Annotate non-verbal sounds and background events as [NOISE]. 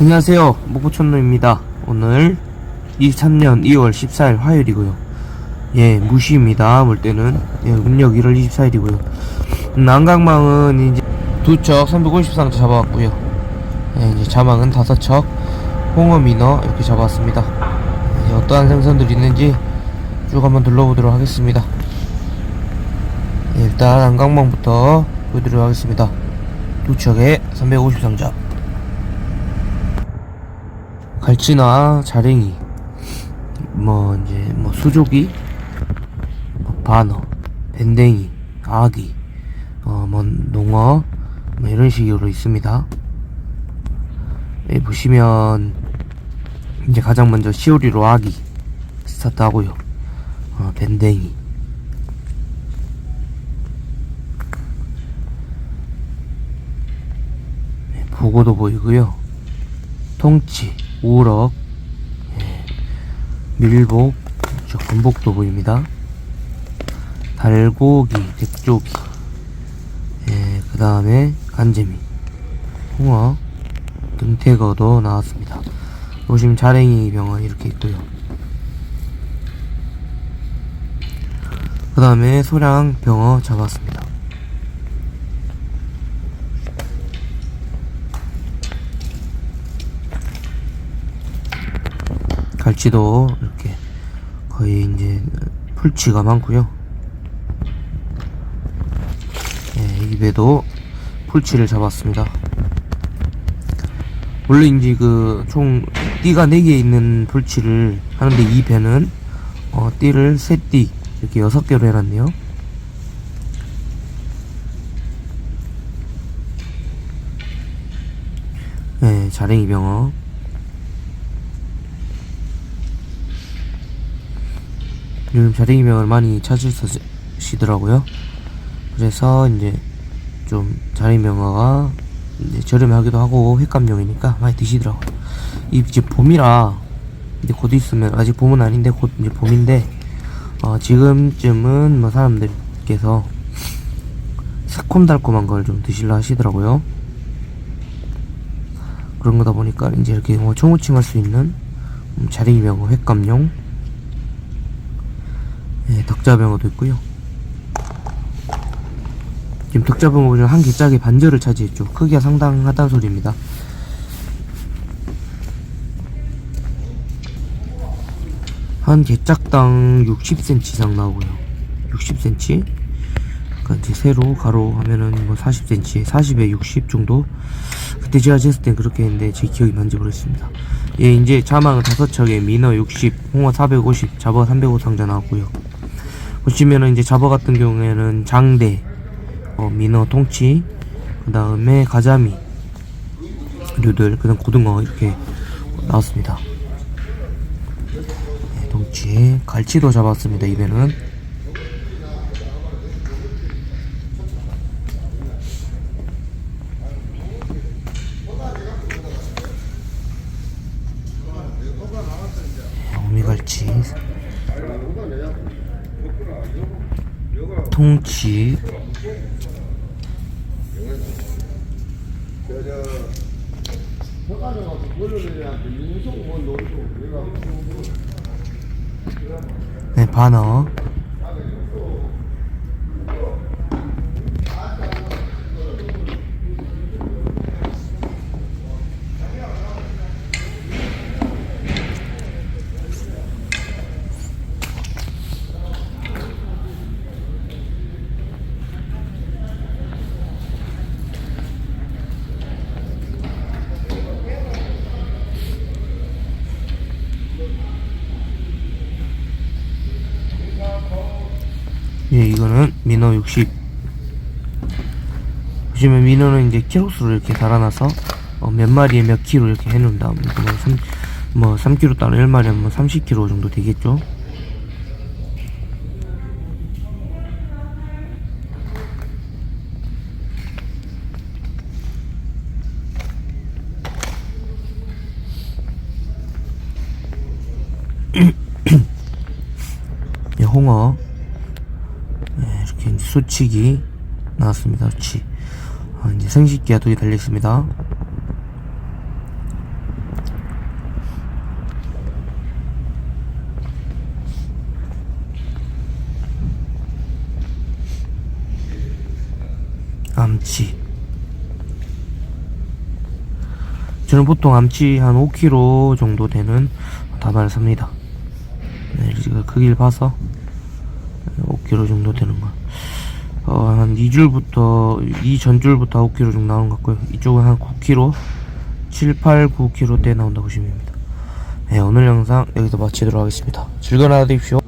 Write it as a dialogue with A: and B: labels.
A: 안녕하세요. 목포천로입니다. 오늘 23년 2월 14일 화요일이고요. 예, 무시입니다. 볼 때는. 예, 음력 1월 24일이고요. 난강망은 이제 두척 350상자 잡아왔고요. 예, 이제 자망은 다섯 척, 홍어 민어 이렇게 잡아왔습니다. 예, 어떠한 생선들이 있는지 쭉 한번 둘러보도록 하겠습니다. 예, 일단 안강망부터 보여드리도록 하겠습니다. 두 척에 350상자. 갈치나 자랭이 뭐 이제 뭐 수조기 뭐 반어 밴댕이 아기 어뭐 농어 뭐 이런 식으로 있습니다. 여기 보시면 이제 가장 먼저 시오리로 아기 스타트 하고요. 어 밴댕이. 네, 보고도 보이고요. 통치, 우럭, 예, 밀복, 저 건복도 보입니다. 달고기, 백조기, 예, 그 다음에 간재미, 홍어, 등태거도 나왔습니다. 보시면 자랭이 병원 이렇게 있고요. 그 다음에 소량 병어 잡았습니다. 갈치도 이렇게 거의 이제 풀치가 많고요. 예, 입에도 풀치를 잡았습니다. 원래 이제 그 총 띠가 4개 있는 풀치를 하는데 이 배는 어, 띠를 3띠 이렇게 6개로 해놨네요. 네, 자랭이 병어. 요즘 자랭이병을 많이 찾으시더라고요. 그래서 이제 좀 자랭이병어가 이제 저렴하기도 하고 횟감용이니까 많이 드시더라고요. 이 이제 봄이라 이제 곧 있으면 아직 봄은 아닌데 곧 이제 봄인데 어 지금쯤은 뭐 사람들께서 새콤달콤한 걸 좀 드시려 하시더라고요. 그런 거다 보니까 이제 이렇게 뭐 청우칭할 수 있는 음, 자랭이병어 횟감용 예, 덕자병어도 있고요. 지금 덕자병어 보시면 한 개짝에 반절을 차지했죠. 크기가 상당하다는 소리입니다. 한 개짝당 60cm 이상 나오고요. 60cm. 그러니까 이제 세로 가로 하면은 뭐 40cm, 40에 60 정도. 그때 제가 쟀을 땐 그렇게 했는데 제 기억이 뭔지 모르겠습니다. 예, 이제 자망은 다섯 척에 민어 60, 홍어 450, 잡어 305 상자 나왔고요. 보시면은 이제 잡어 같은 경우에는 장대, 어, 민어 통치, 그 다음에 가자미, 류들, 그 다음 고등어 이렇게 나왔습니다. 네, 통치, 갈치도 잡았습니다, 이배는. 네, 오미갈치, 통치, 네, 반어. 예, 이거는 민어 60. 보시면 민어는 이제 키로수로 이렇게 달아놔서 어, 몇 마리에 몇 킬로 이렇게 해놓은 다음에 뭐 3, 뭐 3kg 따로 1마리에 뭐 30kg 정도 되겠죠. [COUGHS] 예, 홍어. 수칙이 나왔습니다. 수칙. 아, 이제 생식기와 둘이 달려있습니다. 암치. 저는 보통 암치 한 5kg 정도 되는 다발을 삽니다. 네, 제가 그 길 봐서 5kg 정도 되는 거. 어, 한 2줄부터, 이 전줄부터 9kg 정도 나오는 것 같고요. 이쪽은 한 9kg, 7, 8, 9kg대 나온다고 보시면 됩니다. 네, 오늘 영상 여기서 마치도록 하겠습니다. 즐거운 하루 되십시오.